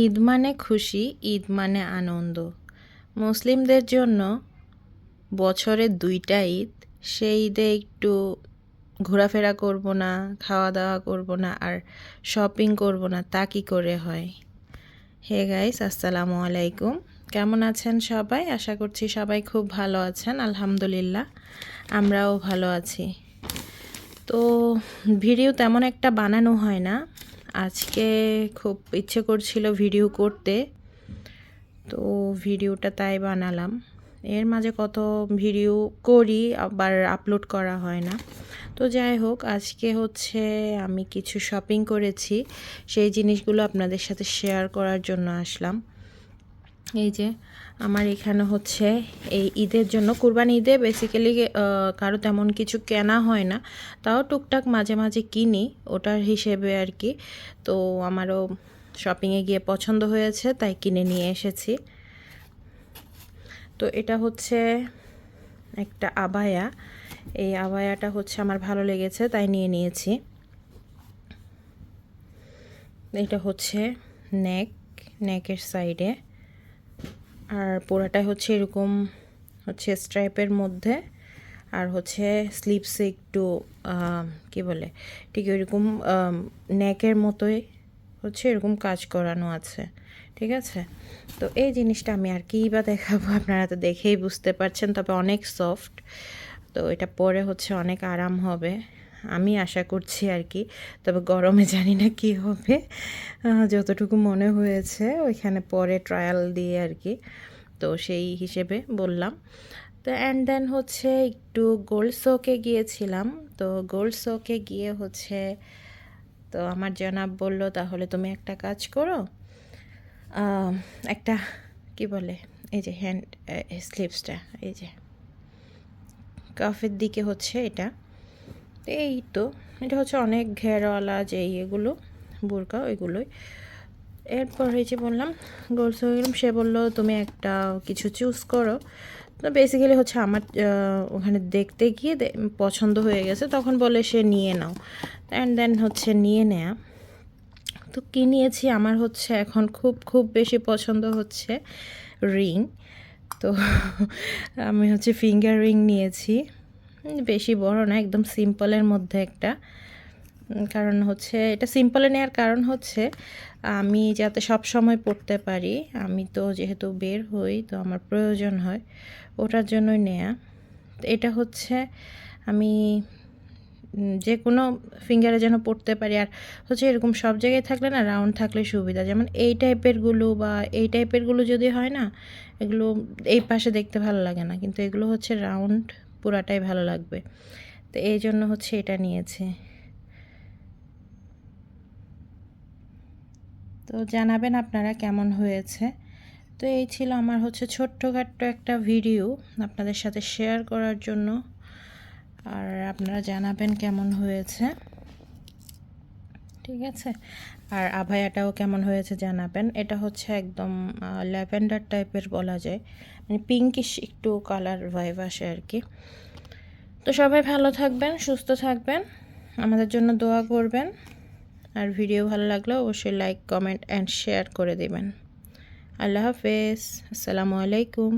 ঈদ মানে খুশি, ঈদ মানে আনন্দ। মুসলিমদের জন্য বছরে দুইটা ঈদ। সেই ঈদে একটু ঘোরাফেরা করব না খাওয়া দাওয়া করব না আর শপিং করব না, তা কি করে হয়? হে গাইস আসসালামু আলাইকুম। কেমন আছেন সবাই? আশা করছি সবাই খুব ভালো আছেন, আলহামদুলিল্লাহ। আমরাও ভালো আছি। তো ভিডিও তেমন একটা বানানো হয় না। আজকে খুব ইচ্ছে করছিল ভিডিও করতে, তো ভিডিওটা তাই বানালাম। এর মাঝে কত ভিডিও করি, আবার আপলোড করা হয় না। তো যাই হোক, আজকে হচ্ছে আমি কিছু শপিং করেছি, সেই জিনিসগুলো আপনাদের সাথে শেয়ার করার জন্য আসলাম। এই যে আমার এখানে হচ্ছে এই ঈদের জন্য কুরবানি ঈদে বেসিক্যালি কারও তেমন কিছু কেনা হয় না। তাও টুকটাক মাঝে মাঝে কিনি, ওটার হিসেবে আর কি। তো আমারও শপিংয়ে গিয়ে পছন্দ হয়েছে, তাই কিনে নিয়ে এসেছি। তো এটা হচ্ছে একটা আবায়া। এই আবায়াটা হচ্ছে আমার ভালো লেগেছে, তাই নিয়ে নিয়েছি। এটা হচ্ছে নেক নেকের সাইডে আর পুরাটাই হচ্ছে এরকম হচ্ছে স্ট্রাইপের মধ্যে। আর হচ্ছে স্লিপসে একটু কি বলে? ঠিক এরকম নেকের মতোই হচ্ছে এরকম কাজ করানো আছে। ঠিক আছে? তো এই জিনিসটা আমি আর কী বা দেখাবো? আপনারা তো দেখেই বুঝতে পারছেন, তবে অনেক সফট তো এটা পরে হচ্ছে অনেক আরাম হবে। আমি আশা করছি আর কি। তবে গরমে জানি না কি হবে। যতটুকু মনে হয়েছে ওইখানে পরে ট্রায়াল দিয়ে আর কি। তো সেই হিসেবে বললাম। তো অ্যান্ড দেন হচ্ছে একটু গোল্ড শোকে গিয়েছিলাম। তো গোল্ড শোকে গিয়ে হচ্ছে তো আমার জনাব বলল, তাহলে তুমি একটা কাজ করো। একটা কি বলে? এই যে হ্যান্ড স্লিপসটা এই যে। কাফের দিকে হচ্ছে এটা। এই তো, এটা হচ্ছে অনেক ঘেরওয়ালা যে ইয়েগুলো বোরকা ওইগুলোই। এরপর হয়েছে বললাম গোল গেলাম, সে বলল, তুমি একটা কিছু চুজ করো। তো বেসিক্যালি হচ্ছে আমার ওখানে দেখতে গিয়ে পছন্দ হয়ে গেছে, তখন বলে সে নিয়ে নাও। অ্যান্ড দেন হচ্ছে নিয়ে নেয়া। তো কী নিয়েছি? আমার হচ্ছে এখন খুব খুব বেশি পছন্দ হচ্ছে রিং। তো আমি হচ্ছে ফিঙ্গার রিং নিয়েছি। বেশি বড় না, একদম সিম্পলের মধ্যে একটা। কারণ হচ্ছে, এটা সিম্পলে নেওয়ার কারণ হচ্ছে, আমি যাতে সব সময় পড়তে পারি, আমি তো যেহেতু বের হই, তো আমার প্রয়োজন হয়, ওটার জন্যই নেয়া। এটা হচ্ছে, আমি যে কোনো ফিঙ্গারে যেন পড়তে পারি, আর হচ্ছে এরকম সব জায়গায় থাকলে না, রাউন্ড থাকলে সুবিধা। যেমন এই টাইপেরগুলো বা এই টাইপেরগুলো যদি হয় না, এগুলো এই পাশে দেখতে ভালো লাগে না, কিন্তু এগুলো হচ্ছে রাউন্ড পুরাটাই ভালো লাগবে। তো এই জন্য হচ্ছে এটা নিয়েছি। তো জানাবেন আপনারা কেমন হয়েছে। তো এই ছিল আমার হচ্ছে ছোট্টখাট্ট একটা ভিডিও আপনাদের সাথে শেয়ার করার জন্য। আর আপনারা জানাবেন কেমন হয়েছে। ঠিক আছে? আর আভায়াটাও কেমন হয়েছে জানাবেন। এটা হচ্ছে একদম ল্যাভেন্ডার টাইপের বলা যায়। মানে পিঙ্কিশ একটু কালার ভাইভ আসে আর কি তো সবাই ভালো থাকবেন, সুস্থ থাকবেন। আমাদের জন্য দোয়া করবেন। আর ভিডিও ভালো লাগলে অবশ্যই লাইক কমেন্ট অ্যান্ড শেয়ার করে দেবেন। আল্লাহ হাফেজ। আসসালামু আলাইকুম।